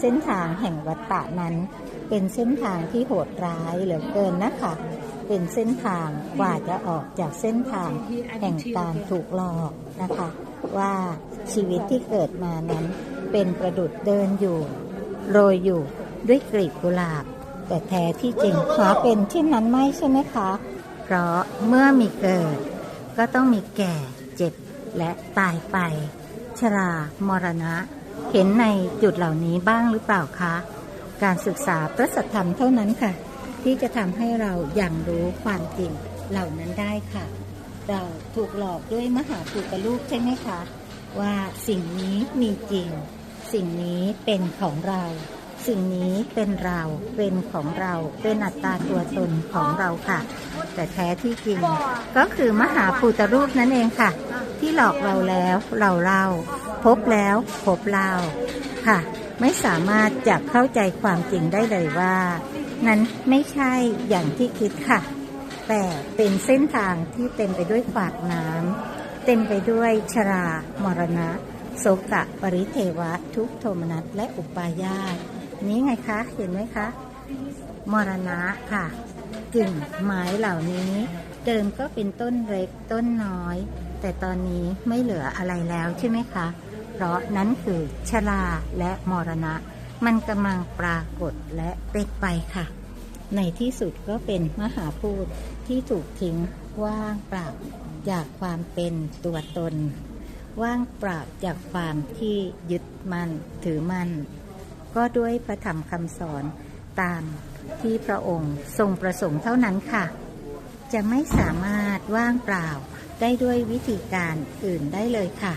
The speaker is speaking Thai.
เส้นทางแห่งวัฏฏะนั้น เป็นเส้นทางที่โหดร้ายเหลือเกินนะคะ เป็นเส้นทางกว่าจะออกจากเส้นทางแห่งการถูกหลอกนะคะ ว่าชีวิตที่เกิดมานั้น เป็นประดุดเดินอยู่ โรยอยู่ด้วยกลีบกุหลาบ แต่แท้ที่จริงขอเป็นเช่นนั้นไม่ใช่ไหมคะ เพราะเมื่อมีเกิด ก็ต้องมีแก่เจ็บและตายไป ชรามรณะ เห็นในจุดเหล่านี้บ้างหรือเปล่าคะ การศึกษาพระสัทธรรมเท่านั้นค่ะ ที่จะทำให้เราอย่างรู้ความจริงเหล่านั้นได้ค่ะ เราถูกหลอกด้วยมหาภูตลูกใช่ไหมคะ ว่าสิ่งนี้มีจริง สิ่งนี้เป็นของเรา สิ่งนี้เป็นเราเป็นของเราเป็นอัตตาตัวตนของเราค่ะ แต่แท้ที่จริงก็คือมหาภูตรูปนั่นเองค่ะ ที่หลอกเราแล้วเราเล่า พบแล้วพบเล่าค่ะ ไม่สามารถจะเข้าใจความจริงได้เลยว่า นั้นไม่ใช่อย่างที่คิดค่ะ แต่เป็นเส้นทางที่เต็มไปด้วยขวากน้ำเต็มไปด้วยชรามรณะโสกะปริเทวะ ทุกโทมนัสและอุปาญาตนี้ไงคะ เห็นไหมคะ มรณะค่ะกึ่งไม้เหล่านี้เดิมก็เป็นต้นเล็กต้นน้อย แต่ตอนนี้ไม่เหลืออะไรแล้วใช่ไหมคะ เพราะนั้นคือชราและมรณะ มันกำลังปรากฏและเป็นไปค่ะ ในที่สุดก็เป็นมหาพูดที่ถูกทิ้งว่างเปล่าจากความเป็นตัวตน ว่างเปล่าจากความที่ยึดมั่นถือมั่น ก็ด้วยพระธรรมคำสอนตามที่พระองค์ทรงประสงค์เท่านั้นค่ะ จะไม่สามารถว่างเปล่าได้ด้วยวิธีการอื่นได้เลยค่ะ